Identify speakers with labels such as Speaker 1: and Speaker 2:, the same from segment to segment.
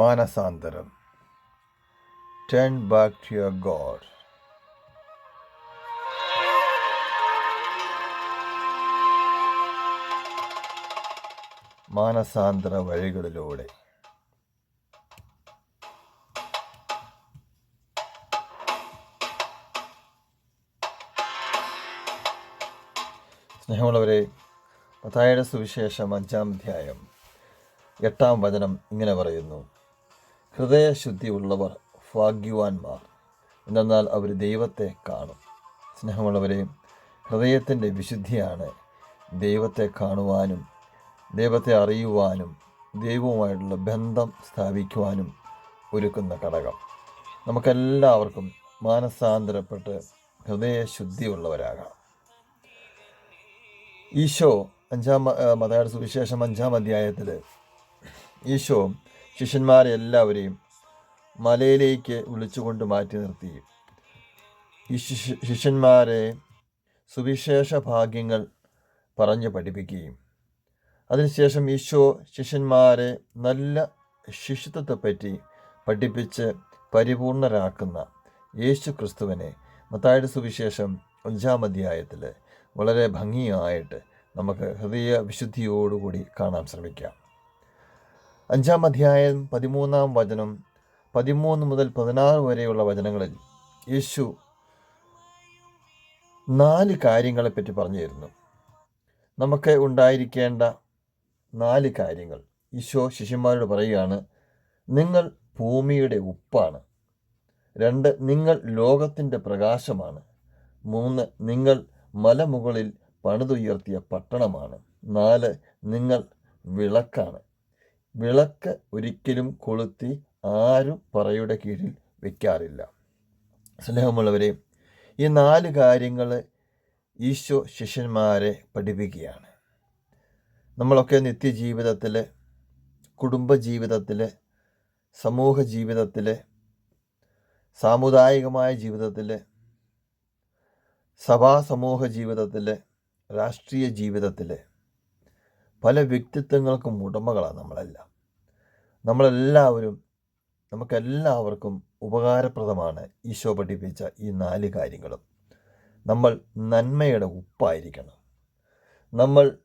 Speaker 1: മാനസാന്തരം. Turn back to your God മാനസാന്തര വഴികളിലൂടെ. സ്നേഹമുള്ളവരെ മത്തായുടെ സുവിശേഷം അഞ്ചാം അധ്യായം എട്ടാം വചനം ഇങ്ങനെ പറയുന്നു. ഹൃദയശുദ്ധിയുള്ളവർ ഭാഗ്യവാന്മാർ. എന്തെന്നാൽ അവർ ദൈവത്തെ കാണും. സ്നേഹമുള്ളവരെ ഹൃദയത്തിന്റെ വിശുദ്ധിയാണ് ദൈവത്തെ കാണുവാനും ദൈവത്തെ അറിയുവാനും ദൈവവുമായിട്ടുള്ള ബന്ധം സ്ഥാപിക്കുവാനും ഒരുക്കുന്ന ഘടകം. നമുക്കെല്ലാവർക്കും മാനസാന്തരപ്പെട്ട് ഹൃദയശുദ്ധിയുള്ളവരാകാം ഈശോ അഞ്ചാം മതയുടെ സുവിശേഷം അഞ്ചാം അധ്യായത്തിൽ ഈശോ ശിഷ്യന്മാരെ എല്ലാവരെയും മലയിലേക്ക് വിളിച്ചുകൊണ്ട് മാറ്റി നിർത്തി. ഈ ശിഷ്യ ശിഷ്യന്മാരെ സുവിശേഷ ഭാഗ്യങ്ങൾ പറഞ്ഞു പഠിപ്പിക്കുകയും അതിനുശേഷം ഈശോ ശിഷ്യന്മാരെ നല്ല ശിഷ്യത്വത്തെപ്പറ്റി പഠിപ്പിച്ച് പരിപൂർണരാക്കുന്ന യേശു ക്രിസ്തുവിനെ മത്തായുടെ സുവിശേഷം അഞ്ചാം അധ്യായത്തിൽ വളരെ ഭംഗിയായിട്ട് നമുക്ക് ഹൃദയ വിശുദ്ധിയോടുകൂടി കാണാൻ ശ്രമിക്കാം. അഞ്ചാം അധ്യായം പതിമൂന്നാം വചനം പതിമൂന്ന് മുതൽ പതിനാറ് വരെയുള്ള വചനങ്ങളിൽ യേശു നാല് കാര്യങ്ങളെപ്പറ്റി പറഞ്ഞു തരുന്നു നമുക്ക് ഉണ്ടായിരിക്കേണ്ട നാല് കാര്യങ്ങൾ. ഈശോ ശിഷ്യന്മാരോട് പറയുകയാണ് നിങ്ങൾ ഭൂമിയുടെ ഉപ്പാണ്. രണ്ട് നിങ്ങൾ ലോകത്തിന്റെ പ്രകാശമാണ്. മൂന്ന് നിങ്ങൾ മലമുകളിൽ പണിതുയർത്തിയ പട്ടണമാണ്. നാല് നിങ്ങൾ വിളക്കാണ്. വിളക്ക് ഒരിക്കലും കൊളുത്തി ആരും പറയുടെ കീഴിൽ വയ്ക്കാറില്ല സ്നേഹമുള്ളവരെ ഈ നാല് കാര്യങ്ങൾ ഈശോ ശിഷ്യന്മാരെ പഠിപ്പിക്കുകയാണ്. നമ്മളൊക്കെ നിത്യജീവിതത്തിൽ കുടുംബജീവിതത്തിൽ സമൂഹ ജീവിതത്തിൽ സാമുദായികമായ ജീവിതത്തിൽ സഭാ സമൂഹ ജീവിതത്തിൽ രാഷ്ട്രീയ ജീവിതത്തിൽ പല വ്യക്തിത്വങ്ങൾക്കും ഉടമകളാണ് നമ്മളെല്ലാം. നമ്മളെല്ലാവരും നമുക്കെല്ലാവർക്കും ഉപകാരപ്രദമാണ് ഈശോ പഠിപ്പിച്ച ഈ നാല് കാര്യങ്ങളും. നമ്മൾ നന്മയുടെ ഉപ്പായിരിക്കണം. നമ്മൾ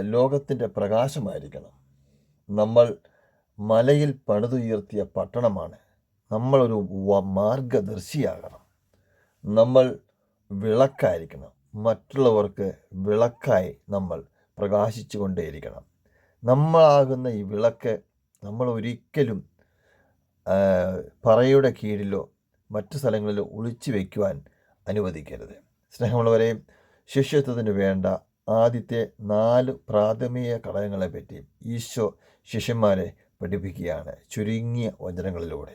Speaker 1: ലോകത്തിന്റെ പ്രകാശമായിരിക്കണം. നമ്മൾ മലയിൽ പണിതുയർത്തിയ പട്ടണമാണ്. നമ്മളൊരു മാർഗദർശിയാകണം. നമ്മൾ വിളക്കായിരിക്കണം. മറ്റുള്ളവർക്ക് വിളക്കായി നമ്മൾ പ്രകാശിച്ചു കൊണ്ടേയിരിക്കണം നമ്മളാകുന്ന ഈ വിളക്ക് നമ്മൾ ഒരിക്കലും പറയുടെ കീഴിലോ മറ്റു സ്ഥലങ്ങളിലോ ഒളിച്ചു വയ്ക്കുവാൻ അനുവദിക്കരുത്. സ്നേഹമുള്ളവരെ ശിഷ്യത്വത്തിന് വേണ്ട ആദ്യത്തെ നാല് പ്രാഥമിക ഘടകങ്ങളെപ്പറ്റി ഈശോ ശിഷ്യന്മാരെ പഠിപ്പിക്കുകയാണ് ചുരുങ്ങിയ വചനങ്ങളിലൂടെ.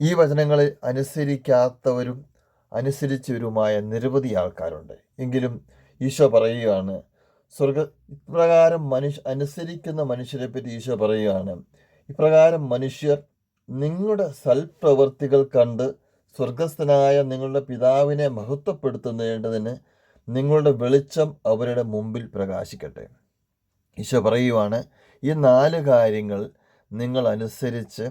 Speaker 1: ഈ വചനങ്ങളിൽ അനുസരിക്കാത്തവരും അനുസരിച്ചവരുമായ നിരവധി ആൾക്കാരുണ്ട്. എങ്കിലും ഈശോ പറയുകയാണ് സ്വർഗ ഇപ്രകാരം മനുഷ്യ അനുസരിക്കുന്ന മനുഷ്യരെ പറ്റി ഈശോ പറയുകയാണ്. ഇപ്രകാരം മനുഷ്യർ നിങ്ങളുടെ സൽപ്രവൃത്തികൾ കണ്ട് സ്വർഗസ്ഥനായ നിങ്ങളുടെ പിതാവിനെ മഹത്വപ്പെടുത്തുന്നതിന് നിങ്ങളുടെ വെളിച്ചം അവരുടെ മുമ്പിൽ പ്രകാശിക്കട്ടെ. ഈശോ പറയുവാണ് ഈ നാല് കാര്യങ്ങൾ നിങ്ങൾ അനുസരിച്ച്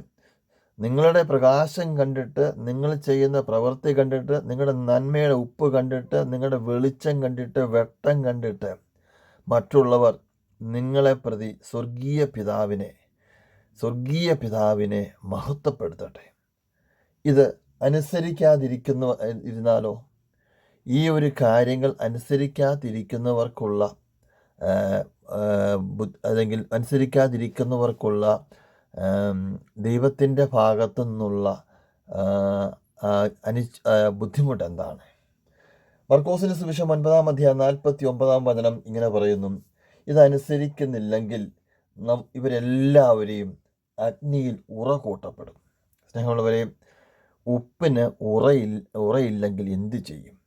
Speaker 1: നിങ്ങളുടെ പ്രകാശം കണ്ടിട്ട് നിങ്ങൾ ചെയ്യുന്ന പ്രവൃത്തി കണ്ടിട്ട് നിങ്ങളുടെ നന്മയുടെ ഉപ്പ് കണ്ടിട്ട് നിങ്ങളുടെ വെളിച്ചം കണ്ടിട്ട് വെട്ടം കണ്ടിട്ട് മറ്റുള്ളവർ നിങ്ങളെ പ്രതി സ്വർഗീയ പിതാവിനെ സ്വർഗീയ പിതാവിനെ മഹത്വപ്പെടുത്തട്ടെ. ഇത് അനുസരിക്കാതിരിക്കുന്ന ഇരുന്നാലോ? ഈ ഒരു കാര്യങ്ങൾ അനുസരിക്കാതിരിക്കുന്നവർക്കുള്ള അല്ലെങ്കിൽ അനുസരിക്കാതിരിക്കുന്നവർക്കുള്ള ദൈവത്തിന്റെ ഭാഗത്തു നിന്നുള്ള അനു ബുദ്ധിമുട്ട് എന്താണ്? മർക്കോസിന് സുവിശേഷം ഒൻപതാം അധ്യായം നാൽപ്പത്തി ഒമ്പതാം വചനം ഇങ്ങനെ പറയുന്നു. ഇതനുസരിക്കുന്നില്ലെങ്കിൽ നാം ഇവരെല്ലാവരെയും അഗ്നിയിൽ ഉറ കൂട്ടപ്പെടും സ്നേഹമുള്ളവരെ ഉപ്പിന് ഉറയിൽ ഉറയില്ലെങ്കിൽ എന്ത് ചെയ്യും?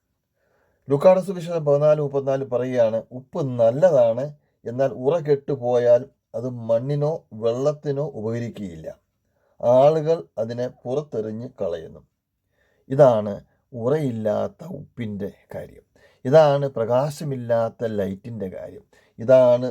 Speaker 1: ലുക്കാട സുവിശേഷം പതിനാല് മുപ്പത്തിനാല് പറയുകയാണ് ഉപ്പ് നല്ലതാണ് എന്നാൽ ഉറ കെട്ടുപോയാൽ അത് മണ്ണിനോ വെള്ളത്തിനോ ഉപകരിക്കുകയില്ല. ആളുകൾ അതിനെ പുറത്തെറിഞ്ഞ് കളയുന്നു. ഇതാണ് ഉറയില്ലാത്ത ഉപ്പിന്റെ കാര്യം. ഇതാണ് പ്രകാശമില്ലാത്ത ലൈറ്റിന്റെ കാര്യം. ഇതാണ്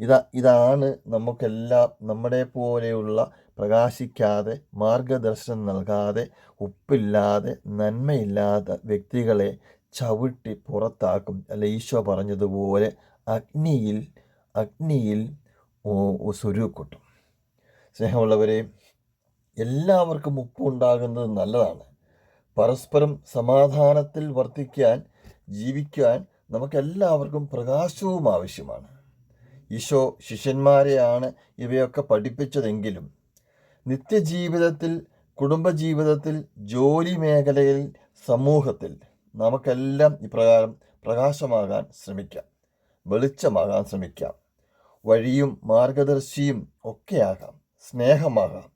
Speaker 1: ഇതാ ഇതാണ് നമുക്കെല്ലാം നമ്മുടെ പോലെയുള്ള പ്രകാശിക്കാതെ മാർഗദർശനം നൽകാതെ ഉപ്പില്ലാതെ നന്മയില്ലാത്ത വ്യക്തികളെ ചവിട്ടി പുറത്താക്കും. അല്ല ഈശോ പറഞ്ഞതുപോലെ അഗ്നിയിൽ അഗ്നിയിൽ സ്വരൂക്കൊട്ടും സ്നേഹമുള്ളവരെ എല്ലാവർക്കും ഉപ്പുണ്ടാകുന്നത് നല്ലതാണ്. പരസ്പരം സമാധാനത്തിൽ വർത്തിക്കാൻ ജീവിക്കാൻ നമുക്കെല്ലാവർക്കും പ്രകാശവും ആവശ്യമാണ്. ഈശോ ശിഷ്യന്മാരെയാണ് ഇവയൊക്കെ പഠിപ്പിച്ചതെങ്കിലും നിത്യജീവിതത്തിൽ കുടുംബജീവിതത്തിൽ ജോലി മേഖലയിൽ സമൂഹത്തിൽ നമുക്കെല്ലാം ഇപ്രകാരം പ്രകാശമാകാൻ ശ്രമിക്കാം വെളിച്ചമാകാൻ ശ്രമിക്കാം. വഴിയും മാർഗദർശിയും ഒക്കെയാകാം സ്നേഹമാകാം.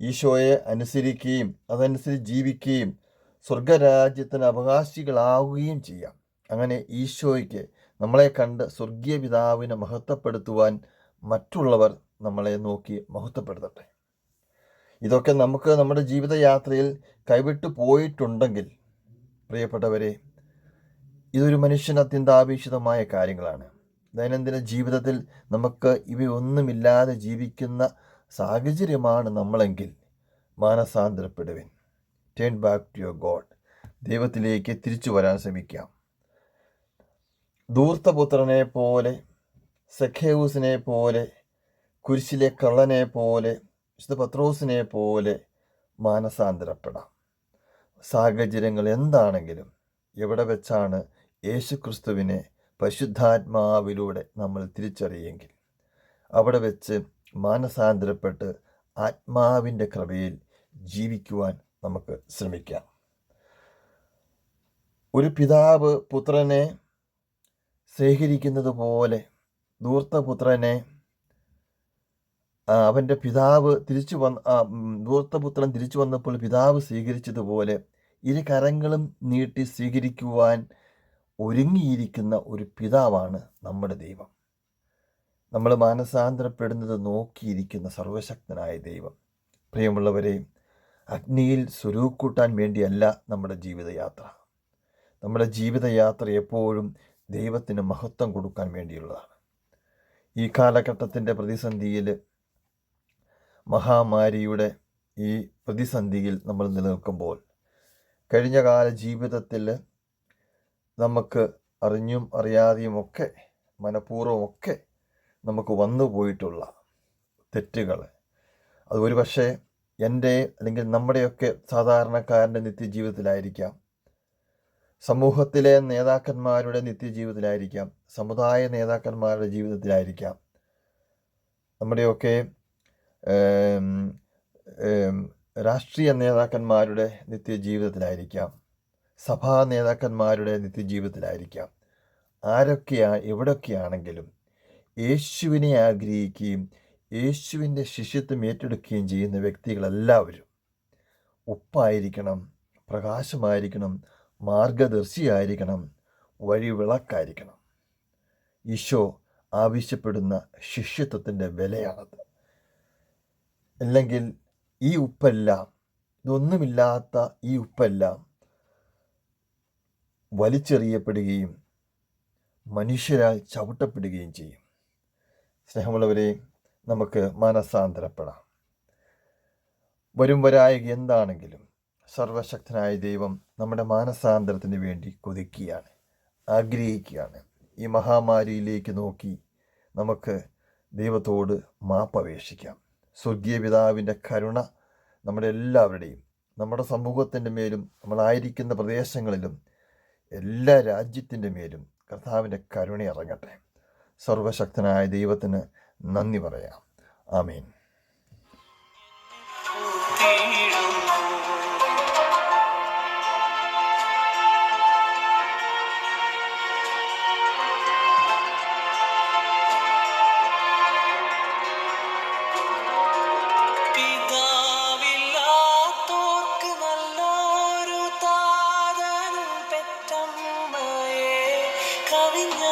Speaker 1: ഈശോയെ അനുസരിക്കുകയും അതനുസരിച്ച് ജീവിക്കുകയും സ്വർഗരാജ്യത്തിന് അവകാശികളാവുകയും ചെയ്യാം. അങ്ങനെ ഈശോയ്ക്ക് നമ്മളെ കണ്ട് സ്വർഗീയ പിതാവിനെ മഹത്വപ്പെടുത്തുവാൻ മറ്റുള്ളവർ നമ്മളെ നോക്കി മഹത്വപ്പെടുത്തട്ടെ. ഇതൊക്കെ നമുക്ക് നമ്മുടെ ജീവിതയാത്രയിൽ കൈവിട്ടു പോയിട്ടുണ്ടെങ്കിൽ പ്രിയപ്പെട്ടവരെ ഇതൊരു മനുഷ്യൻ അത്യന്താപേക്ഷിതമായ കാര്യങ്ങളാണ്. ദൈനംദിന ജീവിതത്തിൽ നമുക്ക് ഇവയൊന്നുമില്ലാതെ ജീവിക്കുന്ന സാഹചര്യമാണ് നമ്മളെങ്കിൽ മാനസാന്തരപ്പെടുവിൻ. Turn back to your God ദൈവത്തിലേക്ക് തിരിച്ചു വരാൻ ശ്രമിക്കാം. ധൂർത്തപുത്രനെ പോലെ സെഖേവൂസിനെ പോലെ കുരിശിലെ കള്ളനെ പോലെ വിശുദ്ധ പത്രോസിനെ പോലെ മാനസാന്തരപ്പെടാം. സാഹചര്യങ്ങൾ എന്താണെങ്കിലും എവിടെ വെച്ചാണ് യേശുക്രിസ്തുവിനെ പരിശുദ്ധാത്മാവിലൂടെ നമ്മൾ തിരിച്ചറിയെങ്കിൽ അവിടെ വെച്ച് മാനസാന്തരപ്പെട്ട് ആത്മാവിന്റെ കൃപയിൽ ജീവിക്കുവാൻ നമുക്ക് ശ്രമിക്കാം. ഒരു പിതാവ് പുത്രനെ സ്വീകരിക്കുന്നത് പോലെ ധൂർത്തപുത്രനെ അവന്റെ പിതാവ് തിരിച്ചു വന്ന ദൂർത്തപുത്രൻ തിരിച്ചു വന്നപ്പോൾ പിതാവ് സ്വീകരിച്ചതുപോലെ ഇരു കരങ്ങളും നീട്ടി സ്വീകരിക്കുവാൻ ഒരുങ്ങിയിരിക്കുന്ന ഒരു പിതാവാണ് നമ്മുടെ ദൈവം. നമ്മൾ മാനസാന്തരപ്പെടുന്നത് നോക്കിയിരിക്കുന്ന സർവശക്തനായ ദൈവം. പ്രിയമുള്ളവരെ അഗ്നിയിൽ സ്വരൂക്കൂട്ടാൻ വേണ്ടിയല്ല നമ്മുടെ ജീവിതയാത്ര. നമ്മുടെ ജീവിതയാത്ര എപ്പോഴും ദൈവത്തിന് മഹത്വം കൊടുക്കാൻ വേണ്ടിയുള്ളതാണ്. ഈ കാലഘട്ടത്തിന്റെ പ്രതിസന്ധിയിൽ മഹാമാരിയുടെ ഈ പ്രതിസന്ധിയിൽ നമ്മൾ നിലനിൽക്കുമ്പോൾ കഴിഞ്ഞ കാല ജീവിതത്തിൽ നമുക്ക് അറിഞ്ഞും അറിയാതെയും ഒക്കെ മനഃപൂർവം ഒക്കെ നമുക്ക് വന്നു പോയിട്ടുള്ള തെറ്റുകൾ അത് ഒരു പക്ഷേ എന്റെ അല്ലെങ്കിൽ നമ്മുടെയൊക്കെ സാധാരണക്കാരന്റെ നിത്യജീവിതത്തിലായിരിക്കാം. സമൂഹത്തിലെ നേതാക്കന്മാരുടെ നിത്യജീവിതത്തിലായിരിക്കാം. സമുദായ നേതാക്കന്മാരുടെ ജീവിതത്തിലായിരിക്കാം. നമ്മുടെയൊക്കെ രാഷ്ട്രീയ നേതാക്കന്മാരുടെ നിത്യജീവിതത്തിലായിരിക്കാം. സഭാ നേതാക്കന്മാരുടെ നിത്യജീവിതത്തിലായിരിക്കാം. ആരൊക്കെയാണ് എവിടൊക്കെയാണെങ്കിലും യേശുവിനെ ആഗ്രഹിക്കുകയും യേശുവിന്റെ ശിഷ്യത്വം ഏറ്റെടുക്കുകയും ചെയ്യുന്ന വ്യക്തികളെല്ലാവരും ഉപ്പായിരിക്കണം പ്രകാശമായിരിക്കണം മാർഗദർശിയായിരിക്കണം വഴിവിളക്കായിരിക്കണം. ഈശോ ആവശ്യപ്പെടുന്ന ശിഷ്യത്വത്തിന്റെ വിലയാണത്. അല്ലെങ്കിൽ ഈ ഉപ്പെല്ലാം ഇതൊന്നുമില്ലാത്ത ഈ ഉപ്പെല്ലാം വലിച്ചെറിയപ്പെടുകയും മനുഷ്യരാൽ ചവിട്ടപ്പെടുകയും ചെയ്യും. സ്നേഹമുള്ളവരെ നമുക്ക് മനസാന്തരപ്പെടാം വരും വരായക എന്താണെങ്കിലും സർവശക്തനായ ദൈവം നമ്മുടെ മാനസാന്തരത്തിന് വേണ്ടി കൊതിക്കുകയാണ് ആഗ്രഹിക്കുകയാണ്. ഈ മഹാമാരിയിലേക്ക് നോക്കി നമുക്ക് ദൈവത്തോട് മാപ്പപേക്ഷിക്കാം. സ്വർഗീയ പിതാവിന്റെ കരുണ നമ്മുടെ എല്ലാവരുടെയും നമ്മുടെ സമൂഹത്തിന്റെ മേലും നമ്മളായിരിക്കുന്ന പ്രദേശങ്ങളിലും എല്ലാ രാജ്യത്തിന്റെ മേലും കർത്താവിന്റെ കരുണ ഇറങ്ങട്ടെ. സർവശക്തനായ ദൈവത്തിന് നന്ദി പറയാം. ആമീൻ.
Speaker 2: കവിഞ്ഞ